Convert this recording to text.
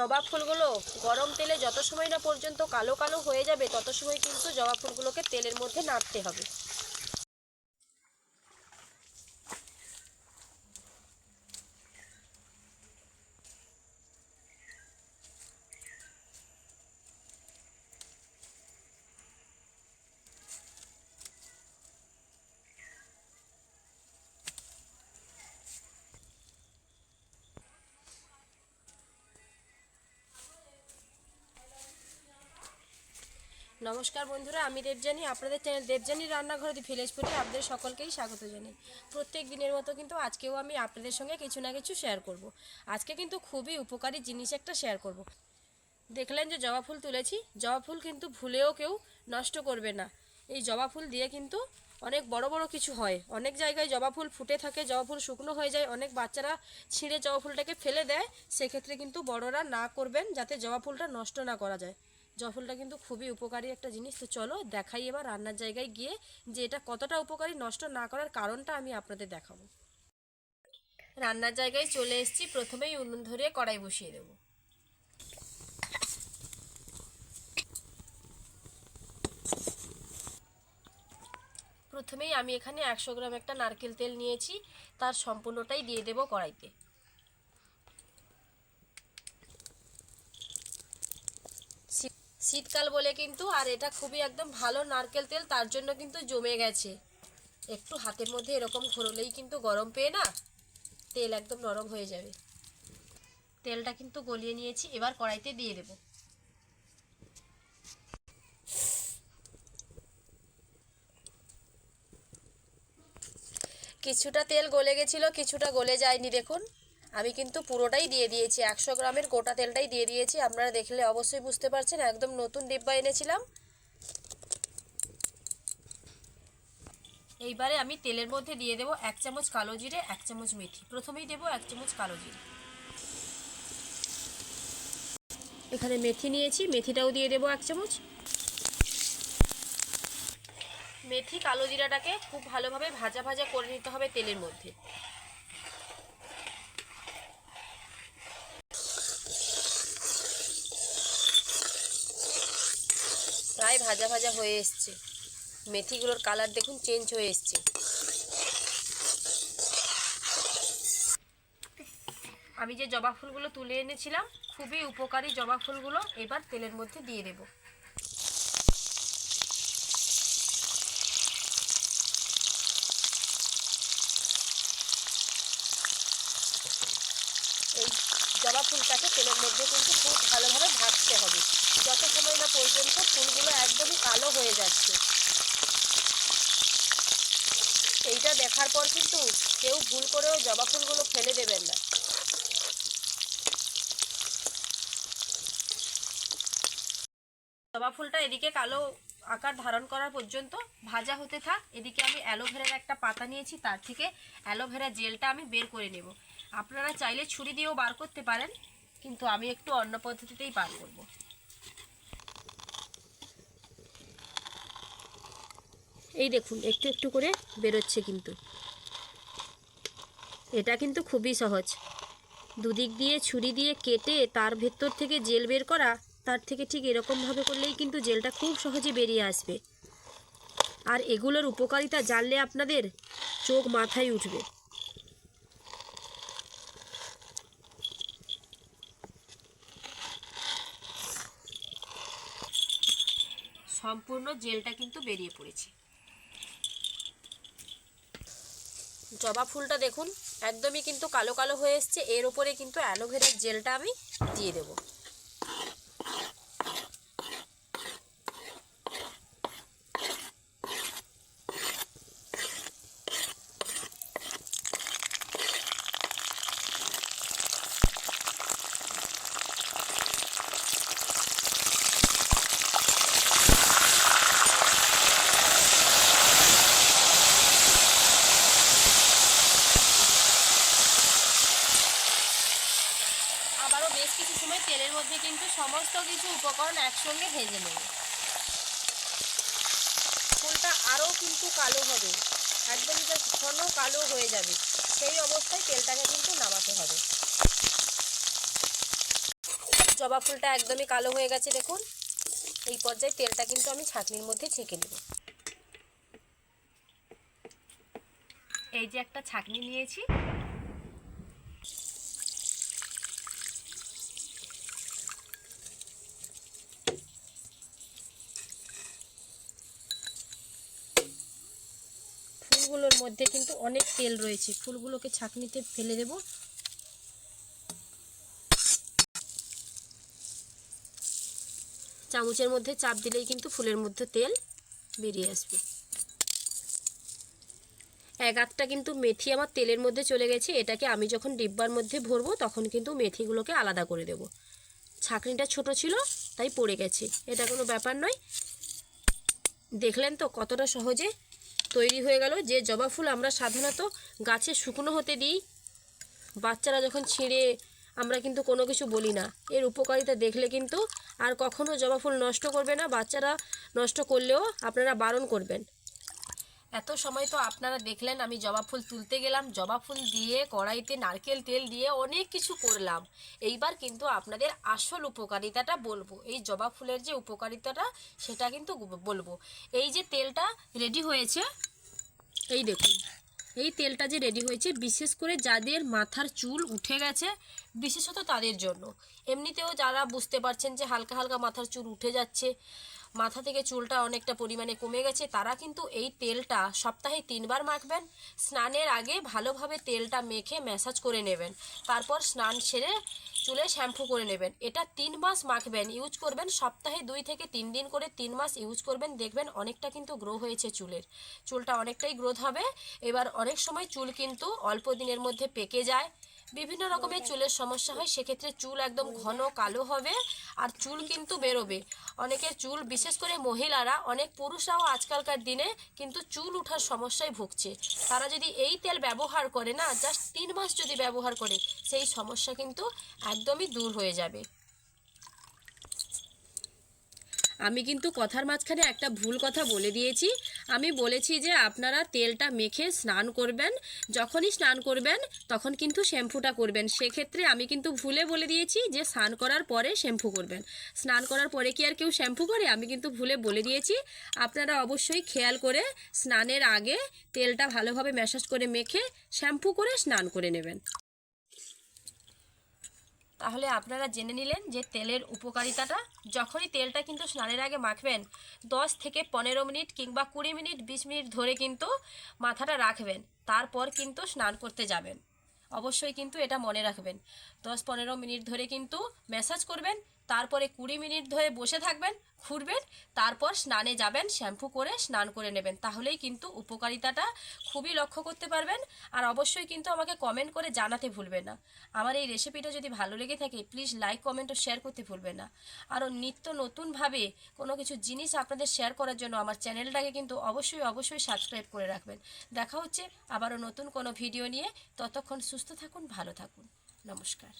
জবা ফুলগুলো গরম তেলে যত সময় না পর্যন্ত কালো কালো হয়ে যাবে, তত সময় কিন্তু জবা ফুলগুলোকে তেলের মধ্যে নাড়তে হবে। নমস্কার বন্ধুরা, আমি দেবজানি আপনাদের চ্যানেল দেবজানি রান্নাঘর দি ফুডে আপনাদের সকলকেই স্বাগত জানাই। প্রত্যেক দিনের মতো কিন্তু আজকেও আমি আপনাদের সঙ্গে কিছু না কিছু শেয়ার করব। আজকে কিন্তু খুবই উপকারী জিনিস একটা শেয়ার করব। দেখলেন যে জবা ফুল তুলেছি, জবা ফুল কিন্তু ভুলেও কেউ নষ্ট করবে না। এই জবা ফুল দিয়ে কিন্তু অনেক বড় বড় কিছু হয়। অনেক জায়গায় জবা ফুল ফুটে থাকে, জবা ফুল শুকনো হয়ে যায়, অনেক বাচ্চারা ছিঁড়ে জবা ফুলটাকে ফেলে দেয়। সেক্ষেত্রে কিন্তু বড়রা না করবেন যাতে জবা ফুলটা নষ্ট না করা যায়। জবা ফুলটা কিন্তু খুবই উপকারী একটা জিনিস। তো চলো দেখাই এবার রান্নার জায়গায় গিয়ে যে এটা কতটা উপকারী নষ্ট না করার কারণটা আমি আপনাদের দেখাবো। রান্নার জায়গায় চলে এসেছি, প্রথমেই উনুন ধরে কড়াই বসিয়ে দেবো। প্রথমেই আমি এখানে একশো গ্রাম একটা নারকেল তেল নিয়েছি, তার সম্পূর্ণটাই দিয়ে দেবো কড়াইতে। শীতকাল বলে কিন্তু, আর এটা খুবই একদম ভালো নারকেল তেল, তার জন্য কিন্তু জমে গেছে। একটু হাতের মধ্যে এরকম ঘোরলেই কিন্তু গরম পেয়ে না, তেল একদম নরম হয়ে যাবে। তেলটা কিন্তু গলিয়ে নিয়েছি, এবার কড়াইতে দিয়ে দেবো। কিছুটা তেল গলে গেছিল, কিছুটা গলে যায়নি, দেখুন। আমি কিন্তু পুরোটাই দিয়ে দিয়েছি। একশো গ্রামের গোটা তেলটাই দিয়ে দিয়েছি। আপনারা দেখলে অবশ্যই বুঝতে পারছেন, একদম নতুন ডিব্বা এনেছিলাম। এইবারে আমি তেলের মধ্যে দিয়ে দেবো এক চামচ কালো জিরে, এক চামচ মেথি। প্রথমেই দেবো এক চামচ কালো জিরে। এখানে মেথি নিয়েছি, মেথিটাও দিয়ে দেবো এক চামচ। মেথি কালো জিরাটাকে খুব ভালোভাবে ভাজা ভাজা করে নিতে হবে তেলের মধ্যে। প্রায় ভাজা ভাজা হয়ে এসছে। মেথিগুলোর কালার দেখুন চেঞ্জ হয়ে এসছে। আমি যে জবা ফুলগুলো তুলে এনেছিলাম, খুবই উপকারী জবা ফুলগুলো এবার তেলের মধ্যে দিয়ে দেবো। এই জবা ফুলটাকে তেলের মধ্যে কিন্তু খুব ভালোভাবে ভাজতে হবে। যত সময় না পর্যন্ত ফুলগুলো একদমই কালো হয়ে যাচ্ছে। এইটা দেখার পর কিন্তু কেউ ভুল করেও জবা ফুলগুলো ফেলে দেবেন না। জবা ফুলটা এদিকে কালো আকার ধারণ করার পর্যন্ত ভাজা হতে থাক। এদিকে আমি অ্যালোভেরার একটা পাতা নিয়েছি, তার থেকে অ্যালোভেরা জেলটা আমি বের করে নেব। আপনারা চাইলে ছুরি দিয়েও বার করতে পারেন, কিন্তু আমি একটু অন্য পদ্ধতিতেই বার করব। এই দেখুন, একটু একটু করে বেরোচ্ছে কিন্তু। এটা কিন্তু খুবই সহজ। দুদিক দিয়ে ছুরি দিয়ে কেটে তার ভেতর থেকে জেল বের করা, তার থেকে ঠিক এরকমভাবে করলেই কিন্তু জেলটা খুব সহজে বেরিয়ে আসবে। আর এগুলোর উপকারিতা জানলে আপনাদের চোখ মাথায় উঠবে। সম্পূর্ণ জেলটা কিন্তু বেরিয়ে পড়েছে। জবা ফুলটা দেখুন, একদমই কিন্তু কালো কালো হয়ে এসছে। এর ওপরে কিন্তু অ্যালোভেরার জেলটা আমি দিয়ে দেবো আবারও বেশ কিছু সময় তেলের মধ্যে কিন্তু সমস্ত কিছু উপকরণ একসঙ্গে ভেজে নেব। ফুলটা আরও কিন্তু কালো হবে। একদমই যে ঘন কালো হয়ে যাবে। সেই অবস্থায় তেলটাকে কিন্তু নামাতে হবে। জবা ফুলটা একদমই কালো হয়ে গেছে, দেখুন। এই পর্যায়ে তেলটা কিন্তু আমি ছাঁকনির মধ্যে ছেঁকে নেব। এই যে একটা ছাঁকনি নিয়েছি ফুলগুলোর মধ্যে কিন্তু অনেক তেল রয়েছে। ফুলগুলোকে ছাঁকনিতে ফেলে দেব। চামচের মধ্যে চাপ দিলেই কিন্তু ফুলের মধ্যে তেল বেরিয়ে আসবে। এক আধটা কিন্তু মেথি আমার তেলের মধ্যে চলে গেছে। এটাকে আমি যখন ডিব্বার মধ্যে ভরবো, তখন কিন্তু মেথিগুলোকে আলাদা করে দেব। ছাঁকনিটা ছোট ছিল, তাই পড়ে গেছে। এটা কোনো ব্যাপার নয়। দেখলেন তো কতটা সহজে? তৈরি হয়ে গেল। যে জবা ফুল আমরা সাধারণত গাছে শুকনো হতে দিই, বাচ্চারা যখন ছিঁড়ে, আমরা কিন্তু কোনো কিছু বলি না। এর উপকারিতা দেখলে কিন্তু আর কখনও জবা ফুল নষ্ট করবে না। বাচ্চারা নষ্ট করলেও আপনারা বারণ করবেন। এত সময় তো আপনারা দেখলেন, আমি জবা ফুল তুলতে গেলাম, জবা ফুল দিয়ে কড়াইতে নারকেল তেল দিয়ে অনেক কিছু করলাম। এইবার কিন্তু আপনাদের আসল উপকারিতাটা বলব। এই জবা ফুলের যে উপকারিতাটা, সেটা কিন্তু বলব। এই যে তেলটা রেডি হয়েছে, এই দেখুন। এই তেলটা যে রেডি হয়েছে, বিশেষ করে যাদের মাথার চুল উঠে গেছে, বিশেষত তাদের জন্য। এমনিতেও যারা বুঝতে পারছেন যে হালকা হালকা মাথার চুল উঠে যাচ্ছে মাথা থেকে চুলটা অনেকটা পরিমাণে কমে গেছে। তারা কিন্তু এই তেলটা সপ্তাহে তিনবার মাখবেন। স্নানের আগে ভালোভাবে তেলটা মেখে ম্যাসাজ করে নেবেন। তারপর স্নান সেরে চুলে শ্যাম্পু করে নেবেন। এটা তিন মাস মাখবেন, ইউজ করবেন সপ্তাহে দুই থেকে তিন দিন করে তিন মাস ইউজ করবেন। দেখবেন অনেকটা কিন্তু গ্রো হয়েছে চুলের। চুলটা অনেকটাই গ্রোথ হবে। এবার অনেক সময় চুল কিন্তু অল্প দিনের মধ্যে পেকে যায়। বিভিন্ন রকমের চুলের সমস্যা হয়, সেক্ষেত্রে চুল একদম ঘন কালো হবে আর চুল কিন্তু বেরোবে। অনেকের চুল, বিশেষ করে মহিলারা, অনেক পুরুষরাও আজকালকার দিনে কিন্তু চুল উঠার সমস্যায় ভুগছে। তারা যদি এই তেল ব্যবহার করে না, জাস্ট তিন মাস যদি ব্যবহার করে, সেই সমস্যা কিন্তু একদমই দূর হয়ে যাবে। আমি কিন্তু কথার মাঝখানে একটা ভুল কথা বলে দিয়েছি। আমি বলেছি যে আপনারা তেলটা মেখে স্নান করবেন। যখনই স্নান করবেন, তখন কিন্তু শ্যাম্পুটা করবেন। সেক্ষেত্রে আমি কিন্তু ভুলে বলে দিয়েছি যে স্নান করার পরে শ্যাম্পু করবেন। স্নান করার পরে কি আর কেউ শ্যাম্পু করে? আমি কিন্তু ভুলে বলে দিয়েছি। আপনারা অবশ্যই খেয়াল করে স্নানের আগে তেলটা ভালোভাবে ম্যাসাজ করে মেখে শ্যাম্পু করে স্নান করে নেবেন। তাহলে আপনারা জেনে নিলেন যে তেলের উপকারিতাটা। যখনই তেলটা কিন্তু স্নানের আগে মাখবেন, দশ থেকে পনেরো মিনিট কিংবা কুড়ি মিনিট, বিশ মিনিট ধরে কিন্তু মাথাটা রাখবেন। তারপর কিন্তু স্নান করতে যাবেন। অবশ্যই কিন্তু এটা মনে রাখবেন। দশ পনেরো মিনিট ধরে কিন্তু ম্যাসাজ করবেন তারপরে কুড়ি মিনিট ধরে বসে থাকবেন, ঘুরবেন, তারপর স্নানে যাবেন, শ্যাম্পু করে স্নান করে নেবেন। তাহলেই কিন্তু উপকারিতাটা খুবই লক্ষ্য করতে পারবেন। আর অবশ্যই কিন্তু আমাকে কমেন্ট করে জানাতে ভুলবেন না। আমার এই রেসিপিটা যদি ভালো লেগে থাকে প্লিজ লাইক কমেন্ট ও শেয়ার করতে ভুলবেন না। আরও নিত্য নতুনভাবে কোনো কিছু জিনিস আপনাদের শেয়ার করার জন্য আমার চ্যানেলটাকে কিন্তু অবশ্যই অবশ্যই সাবস্ক্রাইব করে রাখবেন। দেখা হচ্ছে আবারও নতুন কোনো ভিডিও নিয়ে। ততক্ষণ সুস্থ থাকুন, ভালো থাকুন। নমস্কার।